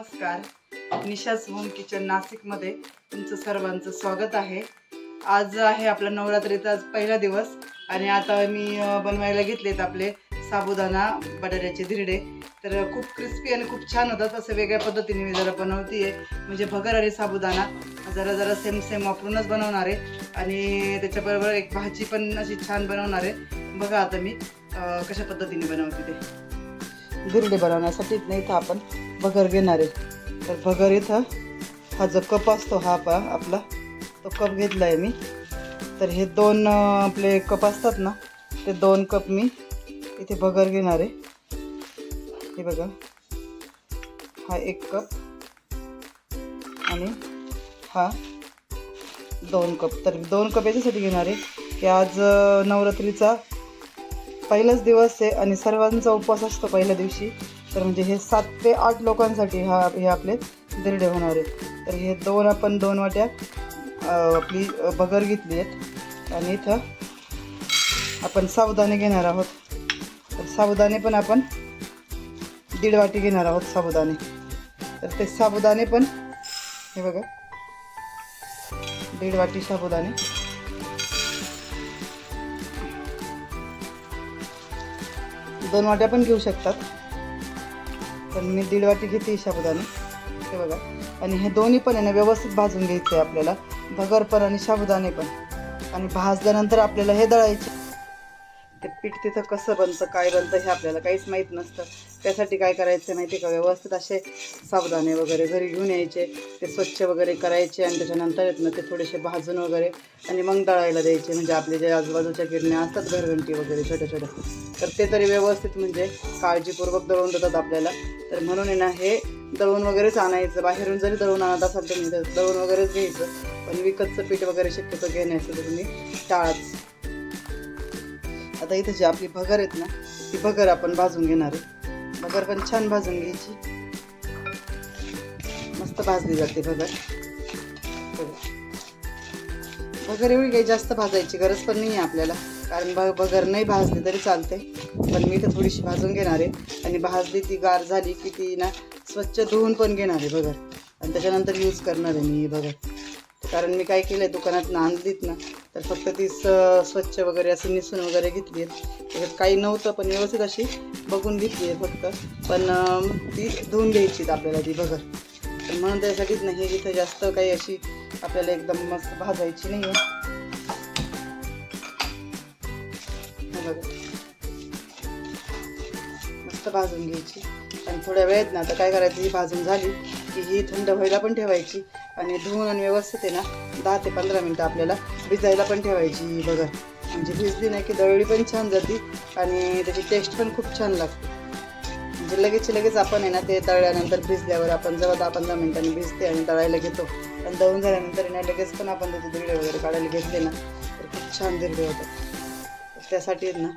नमस्कार. निशास home kitchen नाशिकमध्ये तुमचं सर्वांचं स्वागत आहे. आज आहे आपला नवरात्रीचा आज पहिला दिवस आणि आता मी बनवायला घेतलेत आपले साबुदाणा बटाट्याचे धिरडे. तर खूप क्रिस्पी आणि खूप छान होतात असं वेगळ्या पद्धतीने मी जरा बनवते म्हणजे भगर आणि साबुदाणा. जरा जरा सेम सेम वापरूनच बनवणार. आहे आणि त्याच्याबरोबर एक भाजी पण अशी छान बनवणार. आहे बघा आता मी कशा पद्धतीने बनवते ते. धिरडे बनवण्यासाठी नाही तर आपण भगर घेणार आहे तर भगर इथं हा जो कप असतो हा पा आपला तो कप घेतला आहे मी. तर हे दोन आपले कप असतात ना ते दोन कप मी इथे भगर घेणार आहे. हे बघा. हा एक कप आणि हा दोन कप. तर दोन कप याच्यासाठी घेणार आहे की आज नवरात्रीचा पहिलाच दिवस आहे आणि सर्वांचा उपवास असतो पहिल्या दिवशी. तर म्हणजे हे सात ते आठ लोकांसाठी हा हे आपले दिरडे होणार आहेत. तर हे दोन आपण दोन वाट्या आपली बगर घेतली आहेत. आणि इथं आपण साबुदाणे घेणार आहोत. तर साबुदाणे पण आपण दीड वाटी घेणार आहोत साबुदाणे. तर ते साबुदाणे पण हे बघा दीड वाटी साबुदाणे. दोन वाट्या पण घेऊ शकतात. पण मी दीड वाटी घेते साबुदाणे. ते बघा. आणि हे दोन्ही पण आहे ना व्यवस्थित भाजून घ्यायचं आहे आपल्याला. भगर पण आणि साबुदाणे पण. आणि भाजल्यानंतर आपल्याला हे दळायचे. ते पीठ तिथं कसं बनतं काय बनतं हे आपल्याला काहीच माहीत नसतं. त्यासाठी काय करायचं माहिती आहे का? व्यवस्थित असे साबुदाणे वगैरे घरी घेऊन यायचे. ते स्वच्छ वगैरे करायचे आणि त्याच्यानंतर येत ना ते थोडेसे भाजून वगैरे आणि मग दळायला द्यायचे. म्हणजे आपले जे आजूबाजूच्या गिरण्या असतात घरघंटी वगैरे छोट्या छोट्या. तर ते तरी व्यवस्थित म्हणजे काळजीपूर्वक दळून देतात आपल्याला. तर म्हणून आहे ना हे दळून वगैरेच आणायचं. बाहेरून जरी दळून आणत असाल तुम्ही तर दळून वगैरेच घ्यायचं. पण विकतचं पीठ वगैरे शक्यतो घेण्याचं तर तुम्ही टाळाच. आता इथे जी आपली भगर आहेत ना ती भगर आपण भाजून घेणार आहे. भगर पण छान भाजून घ्यायची. मस्त भाजली जाते भगर बघा. भगर एवढी काही जास्त भाजायची गरज पण नाही आहे आपल्याला. कारण ब भगर नाही भाजली तरी चालते. पण मी तर थोडीशी भाजून घेणार आहे. आणि भाजली ती गार झाली की ती ना स्वच्छ धुवून पण घेणार आहे भगर आणि त्याच्यानंतर यूज करणार आहे मी ही भगर कारण मी काय केलं आहे दुकानात आणलीत ना तर फक्त ती स्वच्छ वगैरे असं निसून वगैरे घेतली आहे त्याच्यात काही नव्हतं पण व्यवस्थित अशी बघून घेतली आहे फक्त. पण ती धुवून घ्यायची आपल्याला ती बघत. तर म्हणून त्यासाठीच नाही तिथं जास्त काही अशी आपल्याला एकदम मस्त भाजायची नाही आहे. मस्त भाजून घ्यायची. आणि थोड्या वेळेत ना तर काय करायचं ही भाजून झाली की ही थंड व्हायला पण ठेवायची. आणि धुवून आणि व्यवस्थित आहे ना दहा ते पंधरा मिनटं आपल्याला भिजायला पण ठेवायची बघा. म्हणजे भिजली नाही की दळली पण छान जाते आणि त्याची टेस्ट पण खूप छान लागते. म्हणजे लगेच लगेच आपण आहे ना ते तळल्यानंतर भिजल्यावर आपण जवळ दहा पंधरा मिनिटांनी भिजते आणि तळायला घेतो. आणि दळून झाल्यानंतर ना लगेच पण आपण त्याचे दिरडे वगैरे काढायला घेतले ना तर खूप छान दिरडे होतात. त्यासाठी ना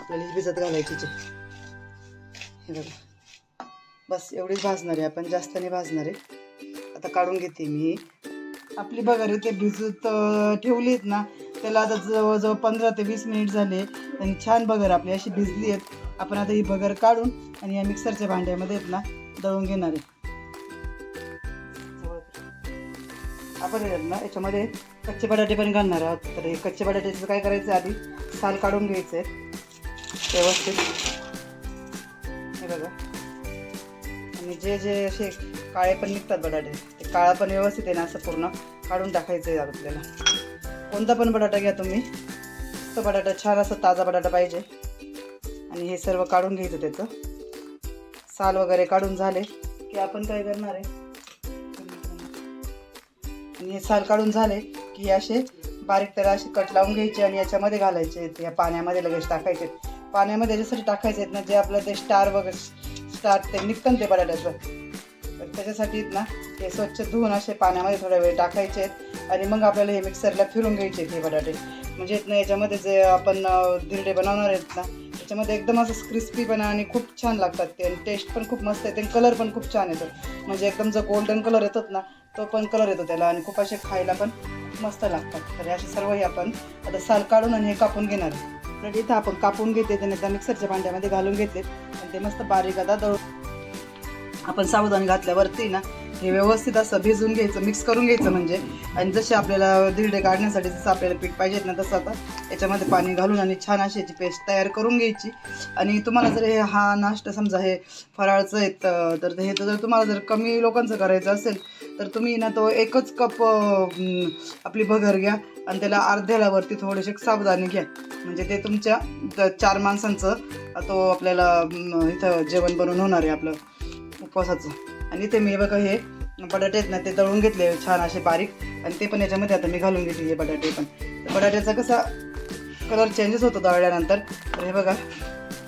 आपल्याला ही भिजत घालायची हे बघा. बस एवढीच भाजणार आहे आपण जास्त नाही भाजणार आहे. आता काढून घेते मी. आपली बघा ते भिजत ठेवलीत ठेवली आहेत ना त्याला आता जवळजवळ पंधरा ते वीस मिनिट झाले आणि छान बगर आपली अशी भिजली आहेत. आपण आता ही बगर काढून आणि या मिक्सरच्या भांड्यामध्ये आहेत ना दळून घेणार आहे. आपण ना याच्यामध्ये कच्चे बटाटे पण घालणार आहोत. तर हे कच्चे बटाट्याचं काय करायचं आधी? साल काढून घ्यायचं आहे. व्यवस्थित. आणि जे जे असे काळे पण निघतात बटाटे ते काळा पण व्यवस्थित आहे ना असं पूर्ण काढून टाकायचं आहे आपल्याला. कोणता पण बटाटा घ्या तुम्ही. तो बटाटा छान असा ताजा बटाटा पाहिजे. आणि हे सर्व काढून घ्यायचं त्याचं. साल वगैरे काढून झाले की आपण काय करणार आहे? आणि हे साल काढून झाले की असे बारीक त्याला असे कट लावून घ्यायचे आणि याच्यामध्ये घालायचे. आहेत. या पाण्यामध्ये लगेच टाकायचे. आहेत. पाण्यामध्ये याच्यासाठी टाकायचे आहेत ना जे आपलं ते स्टार वगैरे ते निघतं ते बटाट्याचं. तर त्याच्यासाठी ना हे स्वच्छ धुवून असे पाण्यामध्ये थोडा वेळ टाकायचे आहेत आणि मग आपल्याला हे मिक्सरला फिरून घ्यायचे आहेत हे बटाटे. म्हणजे ना याच्यामध्ये जे आपण अं, धिरडे बनवणार आहेत ना त्याच्यामध्ये एकदम असं क्रिस्पीपणा आणि खूप छान लागतात ते आणि टेस्ट पण खूप मस्त येते आणि कलर पण खूप छान येतो. म्हणजे एकदम जो गोल्डन कलर येतात ना तो पण कलर येतो त्याला आणि खूप असे खायला पण मस्त लागतात. तर असे सर्व हे आपण आता साल काढून आणि हे कापून घेणार आहे. तर इथं आपण कापून घेते त्याने त्या मिक्सरच्या भांड्यामध्ये घालून घेतले आणि ते मस्त बारीक आता दळून आपण सावधान घातल्यावरती ना हे व्यवस्थित असं भिजून घ्यायचं मिक्स करून घ्यायचं म्हणजे. आणि जसे आपल्याला धिरडे काढण्यासाठी जसं आपल्याला पीठ पाहिजेत ना तसं आता याच्यामध्ये पाणी घालून आणि छान अशी याची पेस्ट तयार करून घ्यायची. आणि तुम्हाला जर हे हा नाश्ता समजा हे फराळचं आहे तर हे तर जर तुम्हाला जर कमी लोकांचं करायचं असेल तर तुम्ही ना तो एकच कप आपली भगर घ्या आणि त्याला अर्ध्यालावरती थोडेसे सावधानी घ्या. म्हणजे ते तुमच्या चार माणसांचं तो आपल्याला इथं जेवण बनवून होणार आहे आपलं उपवासाचं. आणि इथे मी बघा हे बटाटे आहेत ना ते दळून घेतले छान असे बारीक. आणि ते पण याच्यामध्ये आता मी घालून घेतली हे बटाटे पण. बटाट्याचा कसा कलर चेंजेस होतो दळल्यानंतर तर हे बघा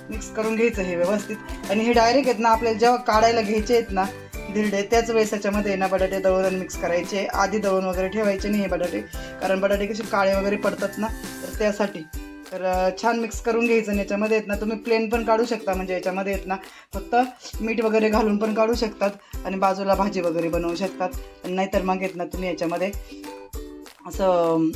मिक्स करून घ्यायचं हे व्यवस्थित. आणि हे डायरेक्ट आहेत ना आपल्याला जेव्हा काढायला घ्यायचे आहेत ना धिरडे त्याच वेळेस त्याच्यामध्ये ना बटाटे दळून आणि मिक्स करायचे. आधी दळून वगैरे ठेवायचे नाही हे बटाटे. कारण बटाटे कसे काळे वगैरे पडतात ना तर त्यासाठी. तर छान मिक्स करून घ्यायचं आणि याच्यामध्ये आहेत ना तुम्ही प्लेन पण काढू शकता म्हणजे याच्यामध्ये आहेत ना फक्त मीठ वगैरे घालून पण काढू शकतात आणि बाजूला भाजी वगैरे बनवू शकतात. आणि नाहीतर मग येत ना तुम्ही याच्यामध्ये असं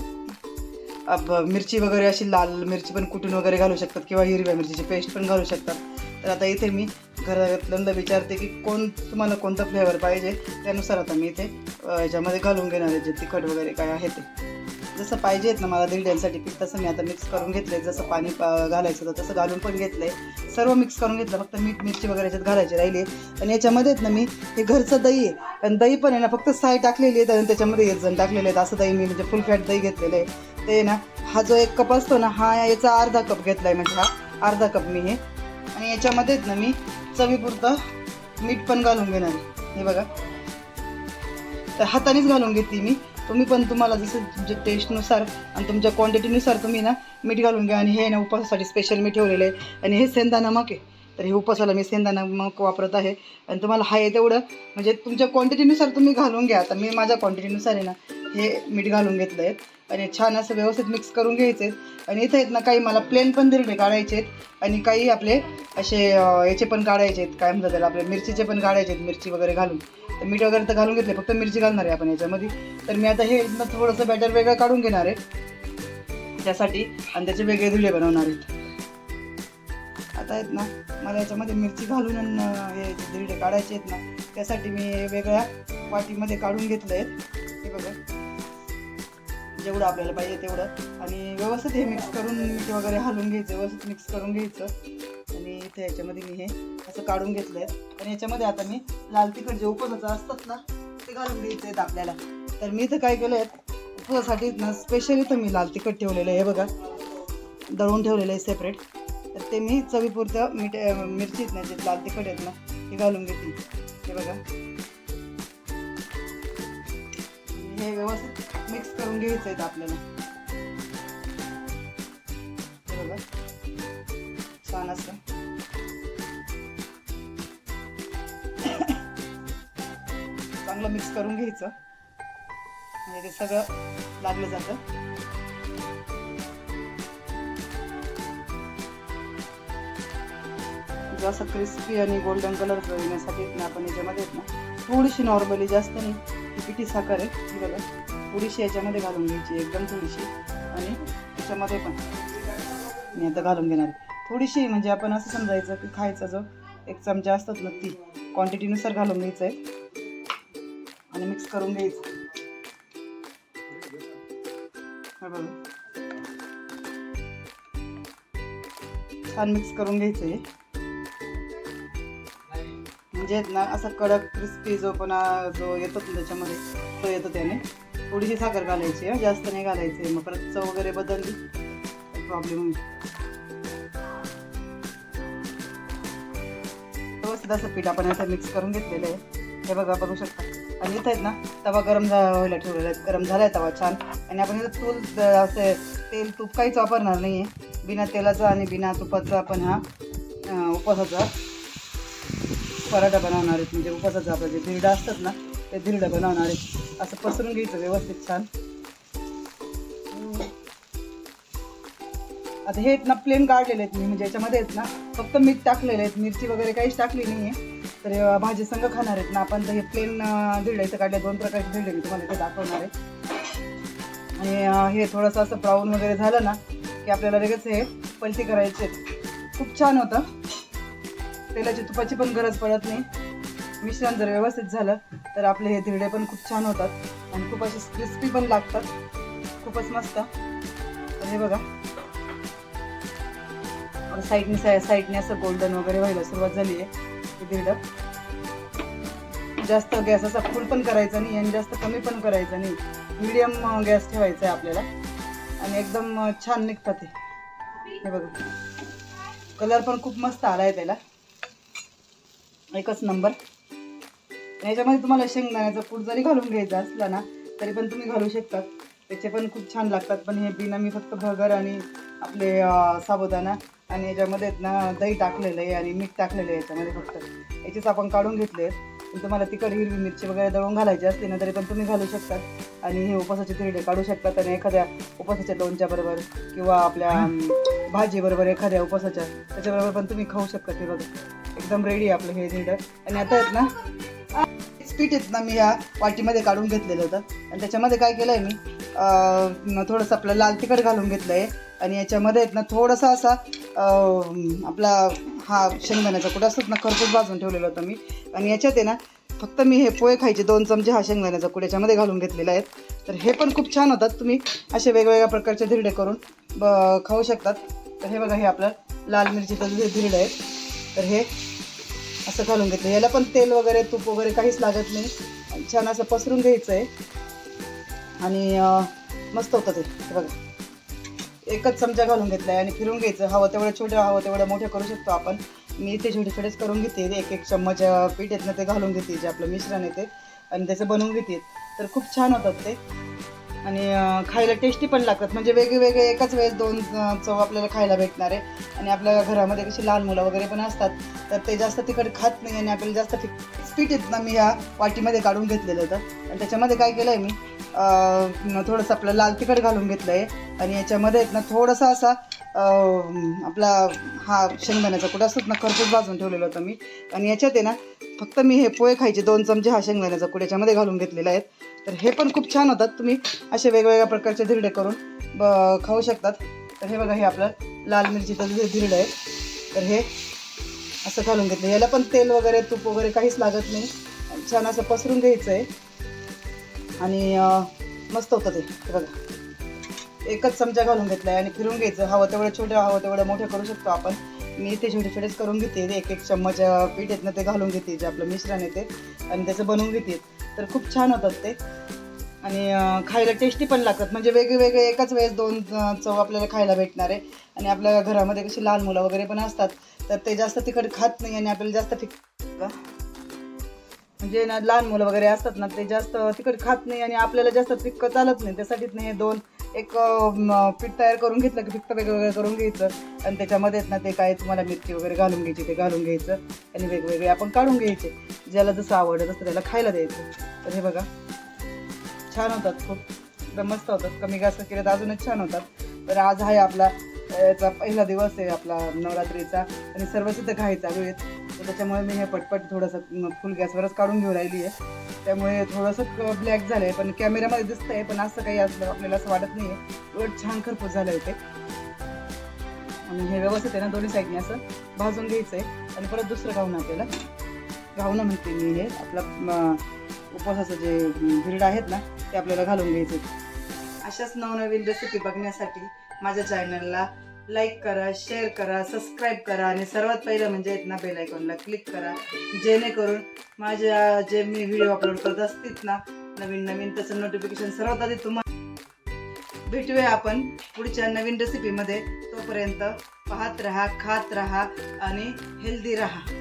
मिरची वगैरे अशी लाल मिरची पण कुटून वगैरे घालू शकतात किंवा हिरव्या मिरचीची पेस्ट पण घालू शकतात. तर आता इथे मी घरातल्यांदा विचारते की कोण तुम्हाला कोणता फ्लेवर पाहिजे? त्यानुसार आता मी इथे याच्यामध्ये घालून घेणार आहे जे तिखट वगैरे काय आहे ते. जसं पाहिजेत ना मला दिंड्यांसाठी पीठ तसं मी आता मिक्स करून घेतले जसं पाणी घालायचं होतं तसं घालून पण घेतलंय. सर्व मिक्स करून घेतलं फक्त मीठ मिरची वगैरे याच्यात घालायची राहिली. आणि याच्यामध्ये ना मी हे घरचं दही आहे. आणि दही पण आहे ना फक्त साय टाकलेली आहे आणि त्याच्यामध्ये एक जण टाकलेले आहेत. असं दही मी म्हणजे फुल फॅट दही घेतलेलं आहे. ते ना हा जो एक कप असतो ना हा याचा अर्धा कप घेतला आहे म्हणजे हा अर्धा कप मी हे. आणि याच्यामध्येच ना मी चवीपुरतं मीठ पण घालून घेणार हे बघा. तर हातानेच घालून घेते मी. तुम्ही पण तुम्हाला जसं तुमच्या टेस्टनुसार आणि तुमच्या क्वांटिटीनुसार तुम्ही ना मीठ घालून घ्या. आणि हे ना उपवासासाठी स्पेशल मी ठेवलेलं आहे. आणि हे सेंदा नमक आहे. तर हे उपवासाला मी सेंदा नमक वापरत आहे. आणि तुम्हाला आहे तेवढं. म्हणजे तुमच्या क्वांटिटीनुसार तुम्ही घालून घ्या. आता मी माझ्या क्वांटिटीनुसार आहे ना हे मीठ घालून घेतलं आहे आणि छान असं व्यवस्थित मिक्स करून घ्यायचे. आहेत आणि इथं आहेत ना काही मला प्लेन पण दिरडे काढायचे आहेत आणि काही आपले असे याचे पण काढायचे आहेत. काय म्हणतात त्याला आपले मिरचीचे पण काढायचे आहेत मिरची वगैरे घालून. तर मीठ वगैरे तर घालून घेतले फक्त मिरची घालणार आहे आपण याच्यामध्ये. तर मी आता हे इथनं थोडंसं बॅटर वेगळं काढून घेणार आहे. त्यासाठी आणि त्याचे वेगळे धुळे बनवणार आहेत. आता आहेत ना मला याच्यामध्ये मिरची घालून आणि, हे धिरडे काढायचे आहेत ना त्यासाठी मी वेगळ्या वाटीमध्ये काढून घेतलं आहे हे बघा. जेवढं आपल्याला पाहिजे तेवढं. आणि व्यवस्थित हे मिक्स करून मीठ वगैरे हलवून घ्यायचं व्यवस्थित मिक्स करून घ्यायचं. आणि इथे याच्यामध्ये मी हे असं काढून घेतलं आहे आणि याच्यामध्ये आता मी लाल तिखट जे उपवासाचं असतात ना ते घालून घ्यायचे आहेत आपल्याला. तर मी इथं काय केलं आहे उपवासासाठी ना स्पेशली तर मी लाल तिखट ठेवलेलं आहे हे बघा. दळून ठेवलेलं आहे सेपरेट तर ते मी चवीपुरतं मीठ मिरचीत मिरची आहेत ना जे लाल तिखट आहेत ना ते घालून घेतली हे बघा. हे व्यवस्थित मिक्स करून घ्यायचं आहेत आपल्याला. बरोबर छान असं. चांगलं मिक्स करून घ्यायचं. म्हणजे ते सगळं लागलं जातं. जसं असं क्रिस्पी आणि गोल्डन कलर येण्यासाठी आपण याच्यामध्ये आहेत ना थोडीशी नॉर्मली जास्त नाही पिठी साखर आहे बघा. थोडीशी याच्यामध्ये घालून घ्यायची एकदम थोडीशी. आणि त्याच्यामध्ये पण. मी आता घालून घेणार थोडीशी म्हणजे आपण असं समजायचं की खायचा जो एक चमचा असतात ना ती. क्वांटिटीनुसार घालून घ्यायचं आहे. आणि मिक्स करून घ्यायचं. छान मिक्स करून घ्यायचं आहे. म्हणजे ना असा कडक क्रिस्पी जो पण जो येतो त्याच्यामध्ये तो येतो त्याने. थोडीशी साखर घालायची हं, जास्त नाही घालायची. मग परत चव वगैरे बदलली प्रॉब्लेम होईल व्यवस्थित असं पीठ आपण असं मिक्स करून घेतलेलं आहे. हे बघा बघू शकता. आणि इथं आहेत ना तवा गरम व्हायला ठेवलेला आहे. गरम झाला आहे तवा छान. आणि आपण इथं तूल असं तेल तूप काहीच वापरणार नाही आहे बिना तेलाचा आणि बिना तुपाचा आपण हा उपवासाचा पराठा बनवणार आहेत म्हणजे उपवासाचं आपलं जे धिरडं असतात ना ते धिरडं बनवणार आहेत असं पसरून घ्यायचं व्यवस्थित छान. आता हे ना प्लेन काढलेले आहेत मी. म्हणजे याच्यामध्ये आहेत ना फक्त मीठ टाकलेले आहेत मिरची वगैरे काहीच टाकली नाही आहे तर भाजी संग खाणार आहेत ना. आपण तर हे प्लेन धिरडे इथं काढले. दोन प्रकारचे धिरडे मी तुम्हाला ते दाखवणार आहे. आणि हे थोडंसं असं ब्राऊन वगैरे झालं ना की आपल्याला लगेच हे पलटी करायचे. आहेत. खूप छान होतं. तेलाची तुपाची पण गरज पडत नाही. मिश्रण जर व्यवस्थित झालं तर आपले हे धिरडे पण खूप छान होतात. आणि खूप असे क्रिस्पी पण लागतात. खूपच मस्त. तर हे बघा. साईडने साईडने असं गोल्डन वगैरे व्हायला सुरुवात झाली आहे हे धिरडं. जास्त गॅस असा फुल पण करायचा नाही आणि जास्त कमी पण करायचा नाही. मीडियम गॅस ठेवायचा आहे आपल्याला. आणि एकदम छान निघतात ते. हे बघा. कलर पण खूप मस्त आला आहे त्याला. एकच नंबर याच्यामध्ये तुम्हाला शेंगदाण्याचा कूट जरी घालून घ्यायचा असला ना तरी पण तुम्ही घालू शकतात. त्याचे पण खूप छान लागतात. पण हे बिना मी फक्त भगर आणि आपले साबुदाणा आणि याच्यामध्ये आहेत ना दही टाकलेलं आहे आणि मीठ टाकलेलं आहे याच्यामध्ये फक्त. याचेच आपण काढून घेतले आहेत. तुम्हाला तिखट हिरवी मिरची वगैरे दळून घालायची असली ना तरी पण तुम्ही घालू शकतात. आणि हे उपवासाचे तिरडे काढू शकतात. आणि एखाद्या उपवासाच्या लोणच्याबरोबर किंवा आपल्या भाजीबरोबर एखाद्या उपवासाच्या त्याच्याबरोबर पण तुम्ही खाऊ शकता हे बघा. एकदम रेडी आहे आपलं हे तिरडं. आणि आता आहेत ना पीठ आहेत ना मी ह्या वाटीमध्ये काढून घेतलेलं होतं. आणि त्याच्यामध्ये काय केलं आहे मी थोडंसं आपलं लाल तिखट घालून घेतलं आहे आणि याच्यामध्ये आहेत ना थोडासा असा आपला हा शेंगदाण्याचा कुठं असतात ना खरपूस भाजून ठेवलेलं होतं मी. आणि याच्यात आहे ना फक्त मी हे पोहे खायचे दोन चमचे हा शेंगदाण्याचा कुड याच्यामध्ये घालून घेतलेला आहेत तर हे पण खूप छान होतात. तुम्ही असे वेगवेगळ्या प्रकारचे धिरडे करून ब खाऊ शकतात. तर हे बघा हे आपलं लाल मिरचीचं जे धिरडं आहे तर हे असं घालून घेतलं. याला पण तेल वगैरे तूप वगैरे काहीच लागत नाही. छान असं पसरून घ्यायचं आहे आणि मस्त होतं ते. बघा. एकच चमचा घालून घेतला आहे आणि फिरून घ्यायचं. हवं तेवढं छोटं हवं तेवढं मोठं करू शकतो आपण. मी ते छोटे छोटेच करून घेते. एक एक चम्मच पीठ आहेत ना ते घालून घेते जे आपलं मिश्रण आहे ते आणि त्याचं बनवून घेते. तर खूप छान होतात ते. आणि खायला टेस्टी पण लागतात. म्हणजे वेगवेगळे एकाच वेळेस दोन चव आपल्याला खायला भेटणार. आहे आणि आपल्या घरामध्ये कशी लहान मुलं वगैरे पण असतात तर ते जास्त तिखट खात नाही आणि आपल्याला जास्त तिख- पीठ आहेत ना मी ह्या वाटीमध्ये काढून घेतलेलं होतं. आणि त्याच्यामध्ये काय केलं आहे मी थोडंसं आपलं लाल तिखट घालून घेतलं आहे आणि याच्यामध्ये आहेत ना थोडासा असा आपला हा शेंगदाण्याचा कुठं असतात ना खरपूस भाजून ठेवलेलं होतं मी. आणि याच्यात आहे ना फक्त मी हे पोहे खायचे दोन चमचे हा शेंगदाण्याचा कुड याच्यामध्ये घालून घेतलेला आहेत तर हे पण खूप छान होतात. तुम्ही असे वेगवेगळ्या प्रकारचे धिरडे करून ब खाऊ शकतात. तर हे बघा हे आपलं लाल मिरचीचं जे धिरडं आहे तर हे असं घालून घेतलं. याला पण तेल वगैरे तूप वगैरे काहीच लागत नाही. छान असं पसरून घ्यायचं आहे आणि मस्त होतं ते. बघा. एकच चमचा घालून घेतला आहे आणि फिरून घ्यायचं. हवं तेवढं छोटं हवं तेवढं मोठं करू शकतो आपण. मी ते छोटे छोटेच करून घेते. एक एक चम्मच पीठ आहेत ना ते घालून घेते जे आपलं मिश्रण येते. आणि त्याचं बनवून घेते. तर खूप छान होतात ते. आणि खायला टेस्टी पण लागतात. म्हणजे वेगवेगळे एकाच वेळेस दोन चव आपल्याला खायला भेटणार. आहे आणि आपल्या घरामध्ये कशी लहान मुलं वगैरे पण असतात तर ते जास्त तिखट खात नाही आणि आपल्याला जास्त फिक म्हणजे ना लहान मुलं वगैरे असतात ना ते जास्त तिखट खात नाही आणि आपल्याला जास्त फिक्क चालत नाही. त्यासाठीच नाही हे दोन एक पीठ तयार करून घेतलं की फिक्क वेगवेगळं करून घ्यायचं. आणि त्याच्यामध्येच ना ते काय तुम्हाला मिरची वगैरे घालून घ्यायची ते घालून घ्यायचं. आणि वेगवेगळे आपण काढून घ्यायचे. ज्याला जसं आवडत तसं त्याला खायला द्यायचं. तर हे बघा छान होतात खूप. एकदम मस्त होतात. कमी गॅस केलं तर अजूनच छान होतात. तर आज आहे आपला याचा पहिला दिवस आहे आपला नवरात्रीचा आणि सर्व सुद्धा घाई चालू आहेत. तर त्याच्यामुळे मी हे पटपट थोडंसं फुल गॅसवरच काढून घेऊन राहिली आहे. त्यामुळे थोडंसं ब्लॅक झालं आहे पण कॅमेऱ्यामध्ये दिसतं आहे पण असं काही असलं आपल्याला असं वाटत नाही आहे उलट छान खरपूस झालं आहे ते. आणि हे व्यवस्थित आहे ना दोन्ही साईडने असं भाजून घ्यायचं आहे आणि परत दुसरं घावणं आपल्याला. घावणं म्हणते मी हे आपलं उपवासाचं जे भिरड आहेत ना ते आपल्याला घालून घ्यायचे अशाच नवनवीन रेसिपी बघण्यासाठी माझ्या चॅनलला लाईक करा शेअर करा सबस्क्राईब करा आणि सर्वात पहिलं म्हणजे आहेत ना बेल आयकॉनला क्लिक करा. जेणेकरून माझ्या जे मी व्हिडिओ अपलोड करत असतील ना नवीन नवीन त्याचं नोटिफिकेशन सर्वात आधी तुम्हाला भेटूया आपण पुढच्या नवीन रेसिपीमध्ये तोपर्यंत पाहत राहा खात राहा आणि हेल्दी राहा.